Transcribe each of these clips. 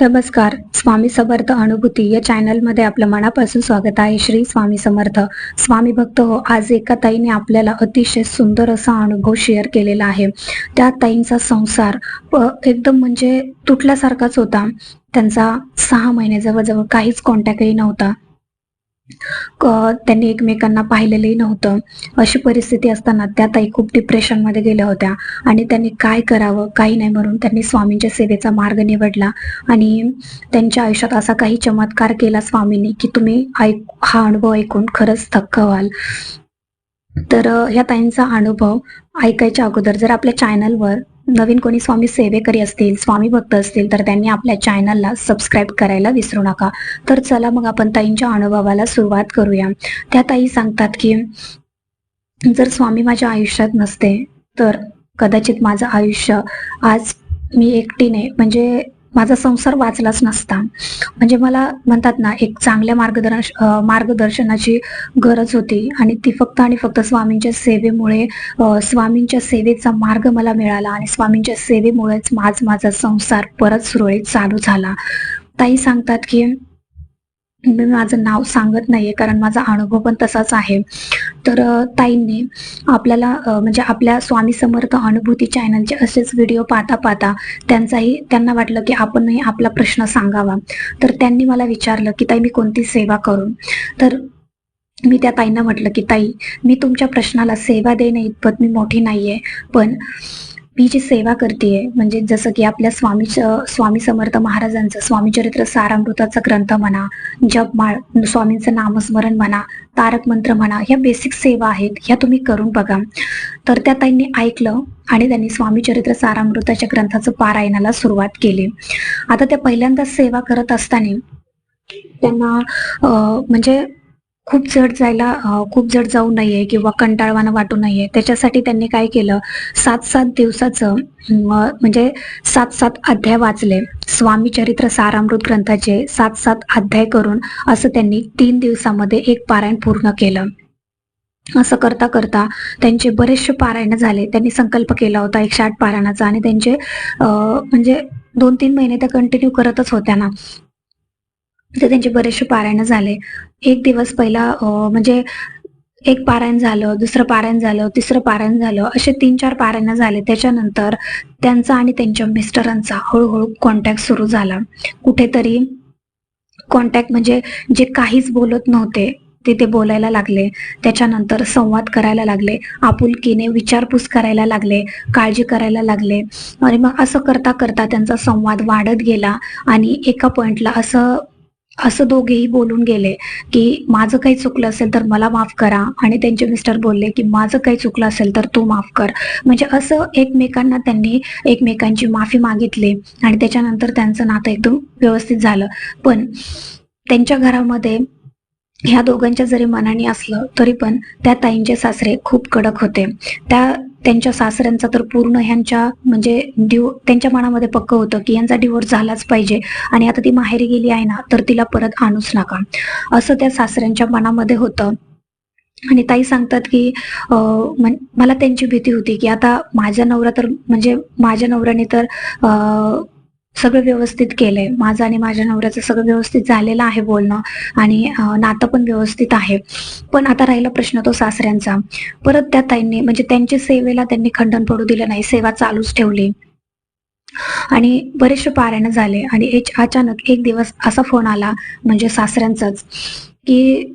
नमस्कार स्वामी समर्थ अनुभूती या चॅनलमध्ये आपलं मनापासून स्वागत आहे. श्री स्वामी समर्थ. स्वामी भक्त हो आज एका ताईने आपल्याला अतिशय सुंदर असा अनुभव शेअर केलेला आहे. त्या ताईंचा संसार प- एकदम म्हणजे तुटल्यासारखाच होता. त्यांचा सहा महिने जवळजवळ काहीच कॉन्टॅक्टही नव्हता. त्यांनी एकमेकांना पाहिलेलंही नव्हतं. अशी परिस्थिती असताना त्या ताई खूप डिप्रेशनमध्ये गेल्या होत्या. आणि त्यांनी काय करावं काही नाही म्हणून त्यांनी स्वामींच्या सेवेचा मार्ग निवडला. आणि त्यांच्या आयुष्यात असा काही चमत्कार केला स्वामींनी की तुम्ही ऐक हा अनुभव ऐकून खरंच थक्क व्हाल. तर ह्या ताईंचा अनुभव ऐकायच्या अगोदर जर आपल्या चॅनलवर नवीन कोणी स्वामी सेवेकरी असतील स्वामी भक्त असतील तर त्यांनी आपल्या चॅनलला सबस्क्राईब करायला विसरू नका. तर चला मग आपण ताईंच्या अनुभवाला सुरुवात करूया. त्या ताई सांगतात की जर स्वामी माझ्या आयुष्यात नसते तर कदाचित माझं आयुष्य आज मी एकटीने म्हणजे माझा संसार वाचलाच नसता. म्हणजे मला म्हणतात ना एक चांगल्या मार्गदर्श मार्गदर्शनाची गरज होती. आणि ती फक्त आणि फक्त स्वामींच्या सेवेमुळे स्वामींच्या सेवेचा मार्ग मला मिळाला. आणि स्वामींच्या सेवेमुळेच माझ माझा संसार परत सुरळीत चालू झाला. ताई सांगतात की मी माझं नाव सांगत नाहीये कारण माझा अनुभव पण तसाच आहे. तर ताईंनी आपल्याला म्हणजे आपल्या स्वामी समर्थ अनुभूती चॅनलचे असेच व्हिडिओ पाहता पाहता त्यांचाही त्यांना वाटलं की आपणही आपला प्रश्न सांगावा. तर त्यांनी मला विचारलं की ताई मी कोणती सेवा करू? तर मी त्या ताईंना म्हटलं की ताई मी तुमच्या प्रश्नाला सेवा देणे इतपत मी मोठी नाहीये पण मी जी सेवा करते म्हणजे जसं की आपल्या स्वामी स्वामी समर्थ महाराजांचं स्वामी चरित्र सारामृताचा ग्रंथ म्हणा जपमाळ स्वामींचं नामस्मरण म्हणा तारक मंत्र म्हणा ह्या बेसिक सेवा आहेत ह्या तुम्ही करून बघा. तर त्या त्यांनी ऐकलं आणि त्यांनी स्वामी चरित्र सारामृताच्या ग्रंथाचं पारायणाला सुरुवात केली. आता त्या पहिल्यांदाच सेवा करत असताना त्यांना म्हणजे खूप जड जायला खूप जड जाऊ नये किंवा कंटाळवाणं वाटू नये. त्याच्यासाठी त्यांनी काय केलं? सात सात दिवसाचं म्हणजे सात सात अध्याय वाचले. स्वामी चरित्र सारामृत ग्रंथाचे सात सात अध्याय करून असं त्यांनी तीन दिवसामध्ये एक पारायण पूर्ण केलं. असं करता करता त्यांचे बरेचसे पारायण झाले. त्यांनी संकल्प केला होता एकशे आठ पारायणाचा आणि त्यांचे म्हणजे दोन तीन महिने त्या कंटिन्यू करतच होत्या ना. तर त्यांचे बरेचसे पारायण झाले. एक दिवस पहिला म्हणजे एक पारायण झालं दुसरं पारायण झालं तिसरं पारायण झालं असे तीन चार पारायण झाले. त्याच्यानंतर त्यांचा आणि त्यांच्या मिस्टरांचा हळूहळू कॉन्टॅक्ट सुरू झाला. कुठेतरी कॉन्टॅक्ट म्हणजे जे काहीच बोलत नव्हते तिथे बोलायला लागले. त्याच्यानंतर संवाद करायला लागले. आपुलकीने विचारपूस करायला लागले काळजी करायला लागले. आणि मग असं करता करता त्यांचा संवाद वाढत गेला आणि एका पॉइंटला असं असं दोघेही बोलून गेले की माझं काही चुकलं असेल तर मला माफ करा. आणि त्यांचे मिस्टर बोलले की माझं काही चुकलं असेल तर तू माफ कर. म्हणजे असं एकमेकांना त्यांनी एकमेकांची माफी मागितली आणि त्याच्यानंतर त्यांचं नातं एकदम व्यवस्थित झालं. पण त्यांच्या घरामध्ये ह्या दोघांच्या जरी मनाने असलं तरी पण त्या ताईंचे सासरे खूप कडक होते. त्या त्यांच्या सासऱ्यांचा तर पूर्ण ह्यांच्या म्हणजे डिव त्यांच्या मनामध्ये पक्क होतं की यांचा डिवोर्स झालाच पाहिजे. आणि आता ती माहेरी गेली आहे ना तर तिला परत आणूच नका. असं त्या सासऱ्यांच्या मनामध्ये होतं. आणि ताई सांगतात की मला त्यांची भीती होती की आता माझ्या नवरा तर म्हणजे माझ्या नवऱ्याने तर सगळं व्यवस्थित केलंय. माझं आणि माझ्या नवऱ्याचं सगळं व्यवस्थित झालेलं आहे बोलणं आणि नातं पण व्यवस्थित आहे. पण आता राहिला प्रश्न तो सासऱ्यांचा. परत त्या ताईंनी म्हणजे त्यांच्या सेवेला त्यांनी खंडन पडू दिलं नाही. सेवा चालूच ठेवली. आणि बरेचसे पारायण झाले आणि एक अचानक एक दिवस असा फोन आला म्हणजे सासऱ्यांचाच की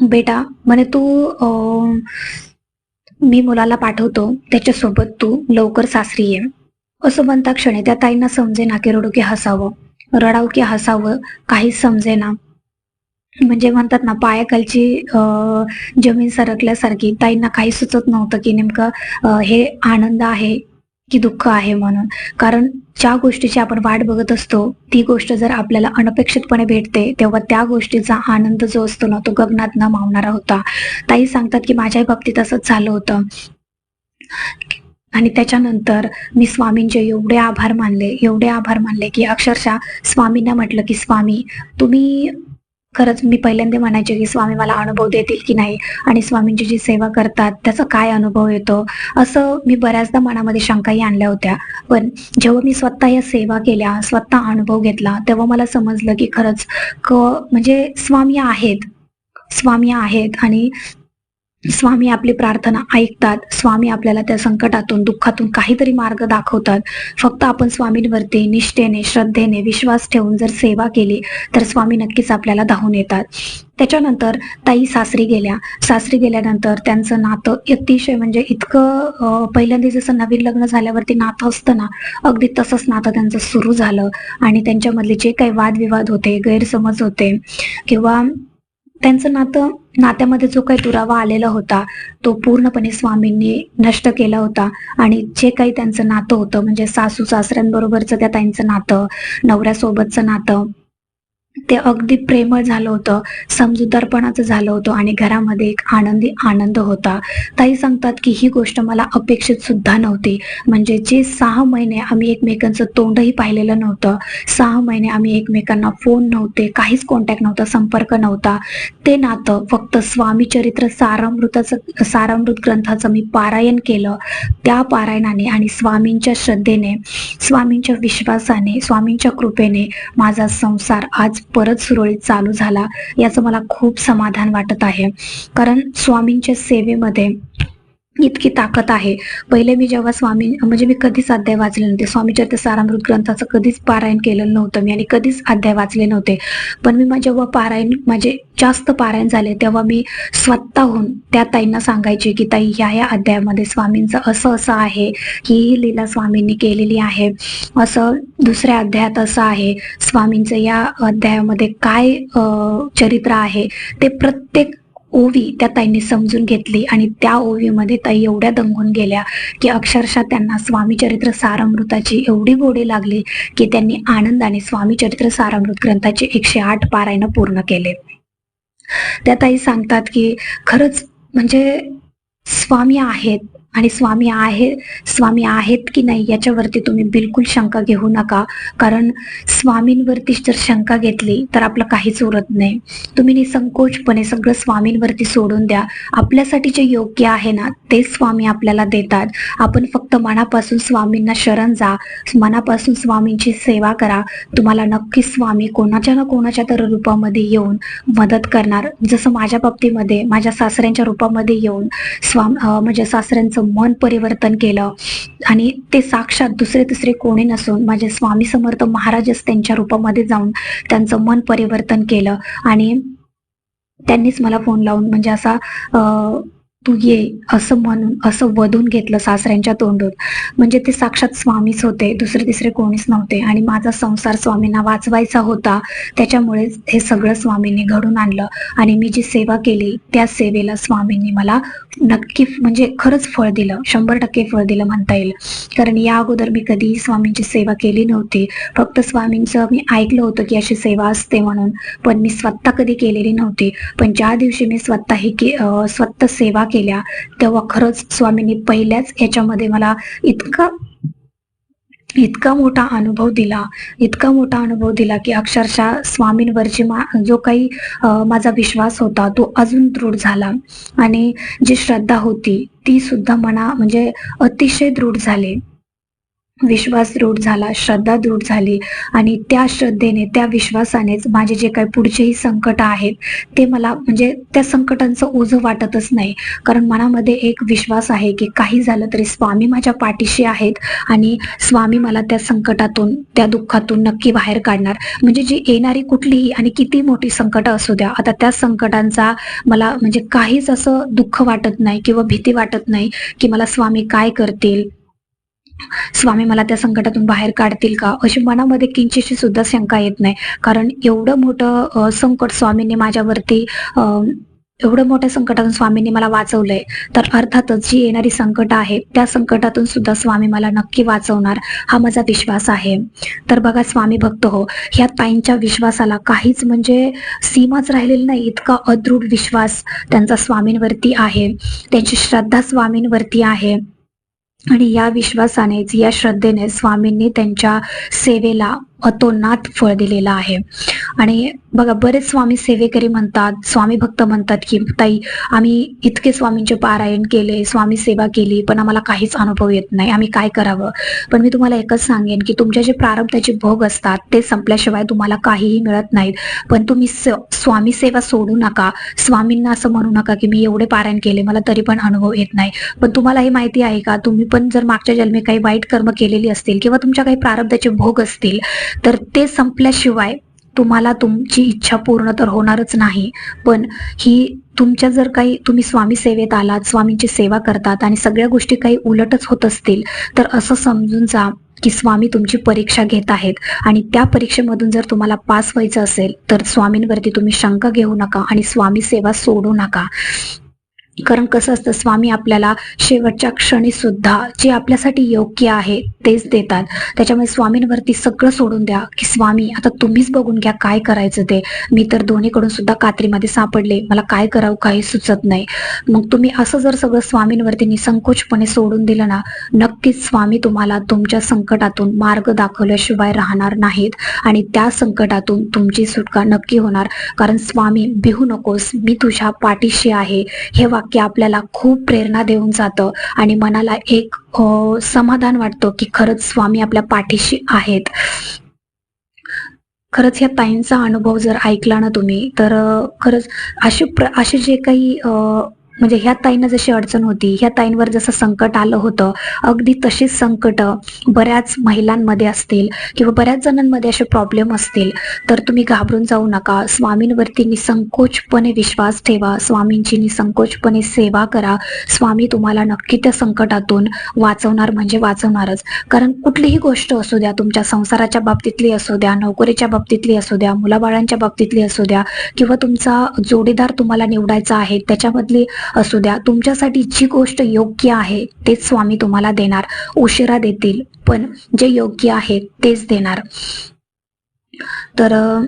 बेटा म्हणे तू मी मुलाला पाठवतो. त्याच्यासोबत तू लवकर सासरी ये. असं म्हणता क्षणी त्या ताईंना समजे ना की रडू की हसावं. रडावं की हसावं काहीच समजेना. म्हणजे म्हणतात ना पायाखालची अं, जमीन सरकल्यासारखी ताईंना काही सुचत नव्हतं की नेमकं हे आनंद आहे की दुःख आहे म्हणून. कारण ज्या गोष्टीची आपण वाट बघत असतो ती गोष्ट जर आपल्याला अनपेक्षितपणे भेटते तेव्हा त्या गोष्टीचा आनंद जो असतो ना तो गगनात न मावणारा होता. ताई सांगतात की माझ्याही बाबतीत असंच झालं होतं. आणि त्याच्यानंतर मी स्वामींचे एवढे आभार मानले एवढे आभार मानले की अक्षरशः स्वामींना म्हटलं की स्वामी तुम्ही खरंच मी पहिल्यांदा म्हणायचे की स्वामी मला अनुभव देतील की नाही? आणि स्वामींची जी सेवा करतात त्याचा काय अनुभव येतो? असं मी बऱ्याचदा मनामध्ये शंकाही आणल्या होत्या. पण जेव्हा मी स्वतः या सेवा केल्या स्वतः अनुभव घेतला तेव्हा मला समजलं की खरंच क म्हणजे स्वामी आहेत. स्वामी आहेत आणि स्वामी आपली प्रार्थना ऐकतात. स्वामी आपल्याला त्या संकटातून दुःखातून काहीतरी मार्ग दाखवतात. फक्त आपण स्वामींवरती निष्ठेने श्रद्धेने विश्वास ठेवून जर सेवा केली तर स्वामी नक्कीच आपल्याला धावून येतात. त्याच्यानंतर ताई सासरी गेल्या. सासरी गेल्यानंतर त्यांचं नातं अतिशय म्हणजे इतकं पहिल्यांदा जसं नवीन लग्न झाल्यावरती नातं असतं ना अगदी तसंच नातं त्यांचं सुरू झालं. आणि त्यांच्यामधले जे काही वादविवाद होते गैरसमज होते किंवा त्यांचं नातं नात्यामध्ये जो काही दुरावा आलेला होता तो पूर्णपणे स्वामींनी नष्ट केला होता. आणि जे काही त्यांचं नातं होतं म्हणजे सासू सासऱ्यांबरोबरचं त्या ताईंचं नातं नवऱ्यासोबतचं नातं ते अगदी प्रेमळ झालं होतं समजूतदारपणाचं झालं होतं आणि घरामध्ये एक आनंदी आनंद होता. ताई सांगतात की ही गोष्ट मला अपेक्षित सुद्धा नव्हती. म्हणजे जे सहा महिने आम्ही एकमेकांचं तोंडही पाहिलेलं नव्हतं सहा महिने आम्ही एकमेकांना फोन नव्हते काहीच कॉन्टॅक्ट नव्हता संपर्क नव्हता. ते नातं फक्त स्वामी चरित्र सारामृताचं सारामृत ग्रंथाचं मी पारायण केलं. त्या पारायणाने आणि स्वामींच्या श्रद्धेने स्वामींच्या विश्वासाने स्वामींच्या कृपेने माझा संसार आज परत सुरळीत चालू झाला याचं मला खूप समाधान वाटत आहे. कारण स्वामींच्या सेवेमध्ये इतकी ताकद आहे. पहिले मी जेव्हा स्वामी म्हणजे मी कधीच अध्याय वाचले नव्हते. स्वामीचरित्र सारामृत ग्रंथाचं कधीच पारायण केलेलं नव्हतं मी आणि कधीच अध्याय वाचले नव्हते. पण मी मा- जेव्हा पारायण माझे जास्त पारायण झाले तेव्हा मी स्वतःहून त्या ताईंना सांगायचे की ताई ह्या या अध्यायामध्ये स्वामींचं असं असं आहे. ही ही लीला स्वामींनी केलेली आहे. असं दुसऱ्या अध्यायात असं आहे. स्वामींचं या अध्यायामध्ये काय चरित्र आहे? ते प्रत्येक ओवी त्या ताईंनी समजून घेतली आणि त्या ओवीमध्ये ताई एवढ्या दंगून गेल्या की अक्षरशः त्यांना स्वामीचरित्र सारामृताची एवढी गोडी लागली की त्यांनी आनंदाने स्वामी चरित्र सारामृत ग्रंथाचे एकशे आठ पारायण पूर्ण केले. त्या ताई सांगतात की खरंच म्हणजे स्वामी आहेत आणि स्वामी आहे स्वामी आहेत की नाही याच्यावरती तुम्ही बिलकुल शंका घेऊ नका. कारण स्वामींवरती जर शंका घेतली तर आपलं काहीच उरत नाही. तुम्ही निसंकोचपणे सगळं स्वामींवरती सोडून द्या. आपल्यासाठी जे योग्य आहे ना ते स्वामी आपल्याला देतात. आपण फक्त मनापासून स्वामींना शरण जा. मनापासून स्वामींची सेवा करा. तुम्हाला नक्की स्वामी कोणाच्या ना कोणाच्या तर रूपामध्ये येऊन मदत करणार. जसं माझ्या बाबतीमध्ये माझ्या सासऱ्यांच्या रूपामध्ये येऊन स्वाम म्हणजे सासऱ्यांचं मन परिवर्तन केलं. आणि ते साक्षात दुसरे तिसरे कोणी नसून माझे स्वामी समर्थ महाराजच त्यांच्या रूपामध्ये जाऊन त्यांचं मन परिवर्तन केलं. आणि त्यांनीच मला फोन लावून म्हणजे असा अं, तू ये असं म्हणून असं वधून घेतलं सासऱ्यांच्या तोंडून. म्हणजे ते साक्षात स्वामीच होते दुसरे तिसरे कोणीच नव्हते. आणि माझा संसार स्वामींना वाचवायचा होता. त्याच्यामुळे हे सगळं स्वामींनी घडून आणलं. आणि मी जी सेवा केली त्या सेवेला स्वामींनी मला नक्की म्हणजे खरंच फळ दिलं. शंभर टक्के फळ दिलं म्हणता येईल. कारण या अगोदर मी कधीही स्वामींची सेवा केली नव्हती. फक्त स्वामींचं मी ऐकलं होतं की अशी सेवा असते म्हणून. पण मी स्वतः कधी केलेली नव्हती. पण ज्या दिवशी मी स्वतः ही के स्वतः सेवा केल्या तेव्हा खरंच स्वामींनी पहिल्याच याच्यामध्ये मला इतका इतका मोठा अनुभव दिला इतका मोठा अनुभव दिला की अक्षरशः स्वामींवरची मा जो काही माझा विश्वास होता तो अजून दृढ झाला. आणि जी श्रद्धा होती ती सुद्धा मना म्हणजे अतिशय दृढ झाली. विश्वास दृढ झाला श्रद्धा दृढ झाली आणि त्या श्रद्धेने त्या विश्वासानेच माझे जे काही पुढचेही संकट आहेत ते मला म्हणजे त्या संकटांचं ओझं वाटतच नाही. कारण मनामध्ये एक विश्वास आहे की काही झालं तरी स्वामी माझ्या पाठीशी आहेत आणि स्वामी मला त्या संकटातून त्या दुःखातून नक्की बाहेर काढणार. म्हणजे जी येणारी कुठलीही आणि किती मोठी संकट असू द्या आता त्या संकटांचा मला म्हणजे काहीच असं दुःख वाटत नाही किंवा भीती वाटत नाही की मला स्वामी काय करतील. स्वामी मला त्या संकटातून बाहेर काढतील का? अशी मनामध्ये किंचितशी सुद्धा शंका येत नाही. कारण एवढं मोठं संकट स्वामींनी माझ्यावरती एवढं मोठ्या संकटातून स्वामींनी मला वाचवलंय. तर अर्थातच जी येणारी संकट आहे त्या संकटातून सुद्धा स्वामी मला नक्की वाचवणार हा माझा विश्वास आहे. तर बघा स्वामी भक्त हो ह्या ताईंच्या विश्वासाला काहीच म्हणजे सीमाच राहिलेली नाही इतका अदृढ विश्वास त्यांचा स्वामींवरती आहे. त्यांची श्रद्धा स्वामींवरती आहे. आणि या विश्वासानेच या श्रद्धेने स्वामींनी त्यांच्या सेवेला अतोनात फळ दिलेलं आहे. आणि बघा बरेच स्वामी सेवेकरी म्हणतात स्वामी भक्त म्हणतात की ताई आम्ही इतके स्वामींचे पारायण केले स्वामी सेवा केली पण आम्हाला काहीच अनुभव येत नाही. आम्ही काय करावं? पण मी तुम्हाला एकच सांगेन की तुमच्या जे प्रारब्धाचे भोग असतात ते संपल्याशिवाय तुम्हाला काहीही मिळत नाहीत. पण तुम्ही स- स्वामी सेवा सोडू नका. स्वामींना असं म्हणू नका की मी एवढे पारायण केले मला तरी पण अनुभव येत नाही. पण तुम्हाला हे माहिती आहे का? तुम्ही पण जर मागच्या जन्मी काही वाईट कर्म केलेली असतील किंवा तुमच्या काही प्रारब्धाचे भोग असतील तर ते संपल्याशिवाय तुम्हाला तुमची इच्छा पूर्ण तर होणारच नाही. पण ही तुमच्या जर काही तुम्ही स्वामी सेवेत आलात स्वामींची सेवा करतात आणि सगळ्या गोष्टी काही उलटच होत असतील तर असं समजून जा की स्वामी तुमची परीक्षा घेत आहेत आणि त्या परीक्षेमधून जर तुम्हाला पास व्हायचं असेल तर स्वामींवरती तुम्ही शंका घेऊ नका आणि स्वामी सेवा सोडू नका. कारण कसं असतं स्वामी आपल्याला शेवटच्या क्षणी सुद्धा जे आपल्यासाठी योग्य आहे तेच देतात. त्याच्यामुळे स्वामींवरती सगळं सोडून द्या की स्वामी आता तुम्हीच बघून घ्या काय करायचं ते. मी तर दोन्हीकडून सुद्धा कात्रीमध्ये सापडले. मला काय करावं काही सुचत नाही. मग तुम्ही असं जर सगळं स्वामींवरती निसंकोचपणे सोडून दिलं ना नक्कीच स्वामी तुम्हाला तुमच्या संकटातून मार्ग दाखवल्याशिवाय राहणार नाहीत. आणि त्या संकटातून तुमची सुटका नक्की होणार. कारण स्वामी भिहू नकोस. मी तुझ्या पाठीशी आहे. हे वाक्य आपल्याला खूप प्रेरणा देऊन जातं आणि मनाला एक समाधान वाटतं की खरंच स्वामी आपल्या पाठीशी आहेत. खरंच या ताईंचा अनुभव जर ऐकला ना तुम्ही तर खरंच असे प्र असे जे काही म्हणजे ह्या ताईंना जशी अडचण होती ह्या ताईंवर जसं संकट आलं होतं अगदी तशीच संकट बऱ्याच महिलांमध्ये असतील किंवा बऱ्याच जणांमध्ये असे प्रॉब्लेम असतील. तर तुम्ही घाबरून जाऊ नका. स्वामींवरती निसंकोचपणे विश्वास ठेवा. स्वामींची निसंकोचपणे सेवा करा. स्वामी तुम्हाला नक्की त्या संकटातून वाचवणार म्हणजे वाचवणारच. कारण कुठलीही गोष्ट असू द्या तुमच्या संसाराच्या बाबतीतली असू द्या नोकरीच्या बाबतीतली असू द्या मुलाबाळांच्या बाबतीतली असू द्या किंवा तुमचा जोडीदार तुम्हाला निवडायचा आहे त्याच्यामधली असू द्या तुमच्यासाठी जी गोष्ट योग्य आहे तेच स्वामी तुम्हाला देणार. उशिरा देतील पण जे योग्य आहे तेच देणार. तर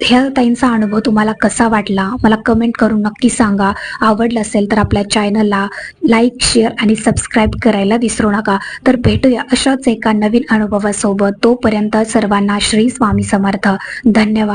ह्या ताईंचा अनुभव तुम्हाला कसा वाटला? मला कमेंट करून नक्की सांगा. आवडलं असेल तर आपल्या चॅनलला लाईक शेअर आणि सबस्क्राईब करायला विसरू नका. तर भेटूया अशाच एका नवीन अनुभवासोबत. तोपर्यंत सर्वांना श्री स्वामी समर्थ. धन्यवाद.